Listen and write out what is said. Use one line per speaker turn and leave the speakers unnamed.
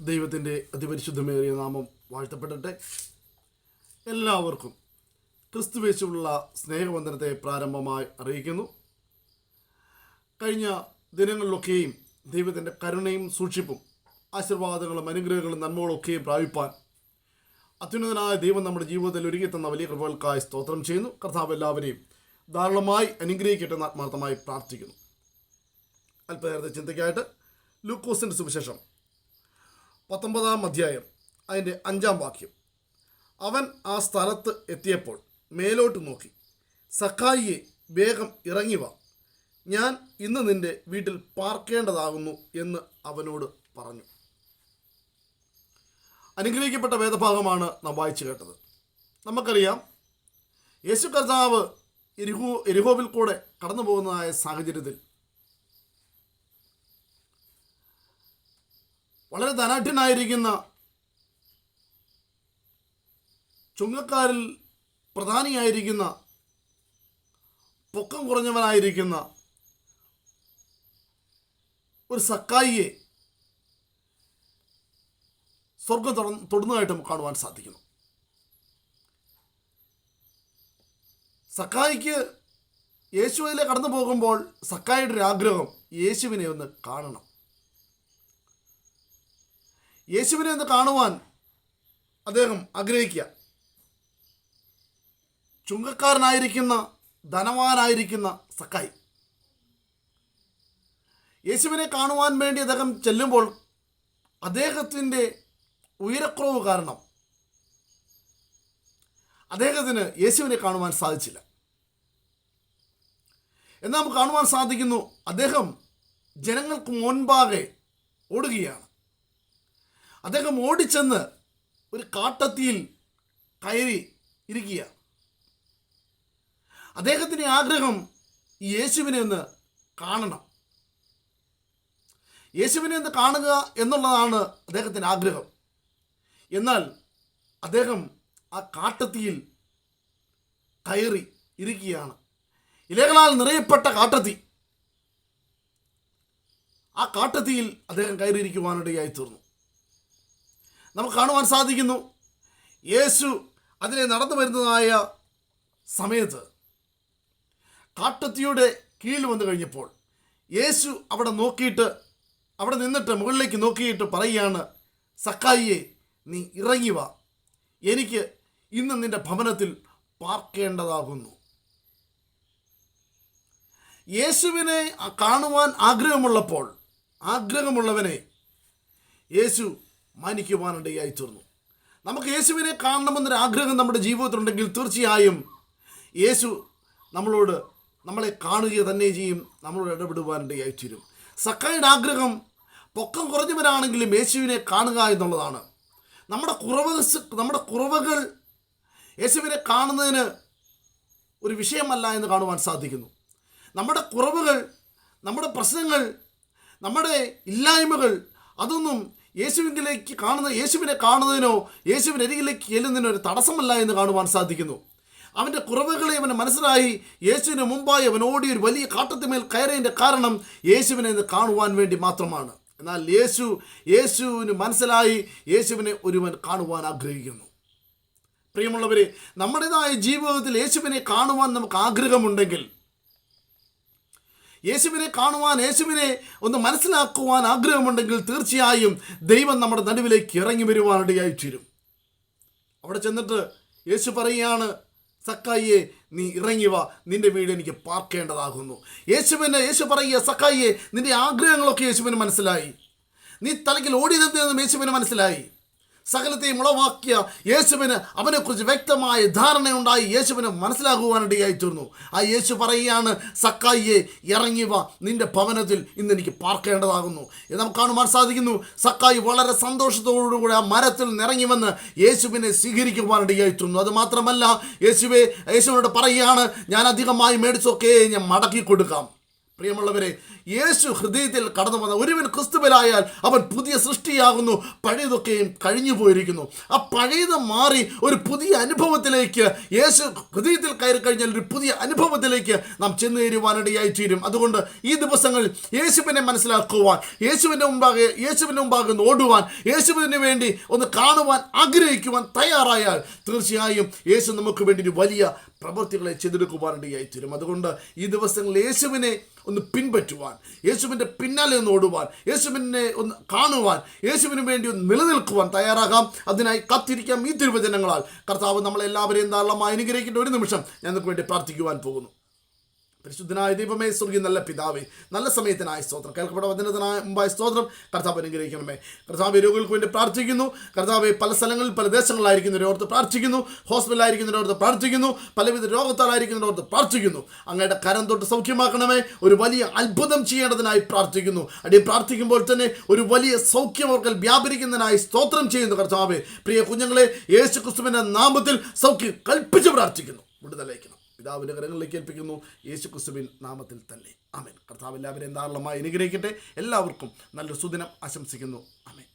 ദൈവത്തിന്റെ അതിപരിശുദ്ധമേറിയ നാമം വാഴ്ത്തപ്പെടട്ടെ. എല്ലാവർക്കും ക്രിസ്തുവേശുള്ള സ്നേഹവന്ദനത്തെ പ്രാരംഭമായി അറിയിക്കുന്നു. കഴിഞ്ഞ ദിനങ്ങളിലൊക്കെയും ദൈവത്തിന്റെ കരുണയും സൂക്ഷിപ്പും ആശീർവാദങ്ങളും അനുഗ്രഹങ്ങളും നന്മകളൊക്കെയും പ്രാപിപ്പാൻ അത്യുന്നതനായ ദൈവം നമ്മുടെ ജീവിതത്തിൽ ഒരുക്കി തന്ന വലിയ കൃപകൾക്കായി സ്തോത്രം ചെയ്യുന്നു. കർത്താവ് എല്ലാവരെയും ധാരാളമായി അനുഗ്രഹിക്കട്ടെ എന്ന് ആത്മാർത്ഥമായി പ്രാർത്ഥിക്കുന്നു. അല്പനേരത്തെ ചിന്തയ്ക്കായിട്ട് ലൂക്കോസിന്റെ സുവിശേഷം. പത്തൊമ്പതാം അധ്യായം അതിന്റെ അഞ്ചാം വാക്യം. അവൻ ആ സ്ഥലത്ത് എത്തിയപ്പോൾ മേലോട്ട് നോക്കി. സഖായിയെ വേഗം ഇറങ്ങി വാ. ഞാൻ ഇന്ന് നിന്റെ വീട്ടിൽ പാർക്കേണ്ടതാകുന്നു എന്ന് അവനോട് പറഞ്ഞു. അനുഗ്രഹിക്കപ്പെട്ട വേദഭാഗമാണ് നാം വായിച്ചു കേട്ടത്. നമുക്കറിയാം യേശു കർത്താവ് എരിഹോ എരിഹോവിൽ കൂടെ കടന്നു പോകുന്നതായ സാഹചര്യത്തിൽ വളരെ ധനാഠ്യനായിരിക്കുന്ന ചുങ്കക്കാരിൽ പ്രധാനിയായിരിക്കുന്ന പൊക്കം കുറഞ്ഞവനായിരിക്കുന്ന ഒരു സക്കായിയെ സ്വർഗം തൊടുന്നതായിട്ട് കാണുവാൻ സാധിക്കുന്നു. സക്കായിക്ക് യേശുവിലെ കടന്നു പോകുമ്പോൾ സക്കായിയുടെ ഒരു ആഗ്രഹം യേശുവിനെ ഒന്ന് കാണണം. യേശുവിനെ ഒന്ന് കാണുവാൻ അദ്ദേഹം ആഗ്രഹിക്കുക. ചുങ്കക്കാരനായിരിക്കുന്ന ധനവാനായിരിക്കുന്ന സക്കായി യേശുവിനെ കാണുവാൻ വേണ്ടി അദ്ദേഹം ചെല്ലുമ്പോൾ അദ്ദേഹത്തിന്റെ ഉയരക്കുറവ് കാരണം അദ്ദേഹത്തിന് യേശുവിനെ കാണുവാൻ സാധിച്ചില്ല. എന്നാൽ നമുക്ക് കാണുവാൻ സാധിക്കുന്നു അദ്ദേഹം ജനങ്ങൾക്ക് മുൻപാകെ ഓടുകയാണ്. അദ്ദേഹം ഓടിച്ചെന്ന് ഒരു കാട്ടത്തിയിൽ കയറി ഇരിക്കുക അദ്ദേഹത്തിന്റെ ആഗ്രഹം യേശുവിനെ ഒന്ന് കാണണം. യേശുവിനെ ഒന്ന് കാണുക എന്നുള്ളതാണ് അദ്ദേഹത്തിന്റെ ആഗ്രഹം. എന്നാൽ അദ്ദേഹം ആ കാട്ടത്തിയിൽ കയറി ഇരിക്കുകയാണ്. ഇലകളാൽ നിറയപ്പെട്ട കാട്ടത്തി. ആ കാട്ടത്തിയിൽ അദ്ദേഹം കയറിയിരിക്കുവാനിടയായി തീർന്നു നമുക്ക് കാണുവാൻ സാധിക്കുന്നു. യേശു അതിനെ നടന്നു വരുന്നതായ സമയത്ത് കാട്ടത്തിയുടെ കീഴിൽ വന്നു കഴിഞ്ഞപ്പോൾ യേശു അവിടെ നോക്കിയിട്ട് അവിടെ നിന്നിട്ട് മുകളിലേക്ക് നോക്കിയിട്ട് പറയുകയാണ് സക്കായിയെ നീ ഇറങ്ങി വാ. എനിക്ക് ഇന്ന് നിന്റെ ഭവനത്തിൽ പാർക്കേണ്ടതാകുന്നു. യേശുവിനെ കാണുവാൻ ആഗ്രഹമുള്ളപ്പോൾ ആഗ്രഹമുള്ളവനെ യേശു മാനിക്കുവാനിടയായി തീർന്നു. നമുക്ക് യേശുവിനെ കാണണമെന്നൊരു ആഗ്രഹം നമ്മുടെ ജീവിതത്തിലുണ്ടെങ്കിൽ തീർച്ചയായും യേശു നമ്മളോട് നമ്മളെ കാണുക തന്നെ ചെയ്യും നമ്മളോട് ഇടപെടുവാനിടയായി തീരും. സക്കായുടെ ആഗ്രഹം പൊക്കം കുറഞ്ഞവരാണെങ്കിലും യേശുവിനെ കാണുക എന്നുള്ളതാണ്. നമ്മുടെ കുറവ് നമ്മുടെ കുറവുകൾ യേശുവിനെ കാണുന്നതിന് ഒരു വിഷയമല്ല എന്ന് കാണുവാൻ സാധിക്കുന്നു. നമ്മുടെ കുറവുകൾ നമ്മുടെ പ്രശ്നങ്ങൾ നമ്മുടെ ഇല്ലായ്മകൾ അതൊന്നും യേശുവിലേക്ക് കാണുന്ന യേശുവിനെ കാണുന്നതിനോ യേശുവിനരികിലേക്ക് ചെല്ലുന്നതിനോ ഒരു തടസ്സമല്ല എന്ന് കാണുവാൻ സാധിക്കുന്നു. അവന്റെ കുറവുകളെ അവന് മനസ്സിലായി. യേശുവിന് മുമ്പായി അവൻ ഓടി ഒരു വലിയ കാട്ടത്തിമേൽ കയറിയതിന്റെ കാരണം യേശുവിനെ കാണുവാൻ വേണ്ടി മാത്രമാണ്. എന്നാൽ യേശു യേശുവിന് മനസ്സിലായി. യേശുവിനെ ഒരുവൻ കാണുവാൻ ആഗ്രഹിക്കുന്നു. പ്രിയമുള്ളവരെ നമ്മുടേതായ ജീവിതത്തിൽ യേശുവിനെ കാണുവാൻ നമുക്ക് ആഗ്രഹമുണ്ടെങ്കിൽ യേശുവിനെ കാണുവാൻ യേശുവിനെ ഒന്ന് മനസ്സിലാക്കുവാൻ ആഗ്രഹമുണ്ടെങ്കിൽ തീർച്ചയായും ദൈവം നമ്മുടെ നടുവിലേക്ക് ഇറങ്ങി വരുവാനിടയായി തീരും അവിടെ ചെന്നിട്ട് യേശു പറയുകയാണ് സക്കായിയെ നീ ഇറങ്ങി വാ. നിന്റെ വീട് എനിക്ക് പാർക്കേണ്ടതാകുന്നു. യേശുവിനെ യേശു പറയുക സക്കായിയെ നിന്റെ ആഗ്രഹങ്ങളൊക്കെ യേശുവിന് മനസ്സിലായി. നീ തലയ്ക്കിൽ ഓടിയതെന്ന് യേശുവിന് മനസ്സിലായി. സകലത്തെയും ഉളവാക്കിയ യേശുവിന് അവനെക്കുറിച്ച് വ്യക്തമായ ധാരണയുണ്ടായി യേശുവിന് മനസ്സിലാകുവാനിടയായി തീർന്നു. ആ യേശു പറയുകയാണ് സക്കായിയെ ഇറങ്ങി വാ. നിന്റെ ഭവനത്തിൽ ഇന്ന് എനിക്ക് പാർക്കേണ്ടതാകുന്നു. നമുക്ക് കാണുവാൻ സാധിക്കുന്നു. സക്കായി വളരെ സന്തോഷത്തോടുകൂടി ആ മരത്തിൽ നിറങ്ങി വന്ന് യേശുവിനെ സ്വീകരിക്കുവാനിടയായി തീർന്നു. അത് മാത്രമല്ല യേശുവെ യേശുവിനോട് പറയുകയാണ് ഞാൻ അധികമായി മേടിച്ചൊക്കെ ഞാൻ മടക്കി കൊടുക്കാം പ്രിയമുള്ളവരെ യേശു ഹൃദയത്തിൽ കടന്നു വന്ന ഒരുവൻ ക്രിസ്തുവിലായാൽ അവൻ പുതിയ സൃഷ്ടിയാകുന്നു പഴയതൊക്കെയും കഴിഞ്ഞു പോയിരിക്കുന്നു. ആ പഴയത് മാറി ഒരു പുതിയ അനുഭവത്തിലേക്ക് യേശു ഹൃദയത്തിൽ കയറി കഴിഞ്ഞാൽ ഒരു പുതിയ അനുഭവത്തിലേക്ക് നാം ചെന്നു തരുവാനിടയായി തീരും അതുകൊണ്ട് ഈ ദിവസങ്ങളിൽ യേശുവിനെ മനസ്സിലാക്കുവാൻ യേശുവിന്റെ മുമ്പാകെ യേശുവിന്റെ മുമ്പാകെ ഓടുവാൻ യേശുവിന് വേണ്ടി ഒന്ന് കാണുവാൻ ആഗ്രഹിക്കുവാൻ തയ്യാറായാൽ തീർച്ചയായും യേശു നമുക്ക് വേണ്ടി ഒരു വലിയ പ്രവൃത്തികളെ ചെയ്തെടുക്കുവാനിടയായി തീരും അതുകൊണ്ട് ഈ ദിവസങ്ങളിൽ യേശുവിനെ ഒന്ന് പിൻപറ്റുവാൻ യേശുവിന്റെ പിന്നാലെ ഒന്ന് ഓടുവാൻ യേശുവിനെ ഒന്ന് കാണുവാൻ യേശുവിന് വേണ്ടി ഒന്ന് നിലനിൽക്കുവാൻ തയ്യാറാകാം. അതിനായി കാത്തിരിക്കാം ഈ തിരുവചനങ്ങളാൽ. കർത്താവ് നമ്മളെല്ലാവരെയും ധാരാളമായി അനുഗ്രഹിക്കേണ്ട ഒരു നിമിഷം ഞാൻ നിങ്ങൾക്ക് വേണ്ടി പ്രാർത്ഥിക്കുവാൻ പോകുന്നു. പരിശുദ്ധനായ ദൈവമേ സ്വർഗീയ നല്ല പിതാവേ നല്ല സമയത്തിനായ സ്തോത്രം. കേൾക്കപ്പെട്ട വചനത്തിനായ മുമ്പായ സ്തോത്രം. കർത്താവ് അനുഗ്രഹിക്കണമേ. കർത്താവ് രോഗികൾക്ക് വേണ്ടി പ്രാർത്ഥിക്കുന്നു. കർത്താവ് പല സ്ഥലങ്ങളിൽ പല ദേശങ്ങളിലായിരിക്കുന്നവരോർത്ത് പ്രാർത്ഥിക്കുന്നു. ഹോസ്പിറ്റലായിരിക്കുന്നവരോർത്ത് പ്രാർത്ഥിക്കുന്നു. പലവിധ രോഗത്താലായിരിക്കുന്നവരോർത്ത് പ്രാർത്ഥിക്കുന്നു. അങ്ങയുടെ കരം തൊട്ട് സൗഖ്യമാക്കണമേ. ഒരു വലിയ അത്ഭുതം ചെയ്യേണ്ടതിനായി പ്രാർത്ഥിക്കുന്നു. അടി പ്രാർത്ഥിക്കുമ്പോൾ തന്നെ ഒരു വലിയ സൗഖ്യം അവർക്ക് വ്യാപരിക്കുന്നതിനായി സ്തോത്രം ചെയ്യുന്നു കർത്താവ്. പ്രിയ കുഞ്ഞുങ്ങളെ യേശു ക്രിസ്തുവിന്റെ നാമത്തിൽ സൗഖ്യം കൽപ്പിച്ച് പ്രാർത്ഥിക്കുന്നു. വിടുതലേക്കണം പിതാവിന്റെ കരങ്ങളിലേക്ക് ഏൽപ്പിക്കുന്നു. യേശു ക്രിസ്തുവിൻ നാമത്തിൽ തന്നെ. ആമേൻ. കർത്താവ് എല്ലാവരെയും ധാരാളമായി അനുഗ്രഹിക്കട്ടെ. എല്ലാവർക്കും നല്ലൊരു സുദിനം ആശംസിക്കുന്നു. ആമേൻ.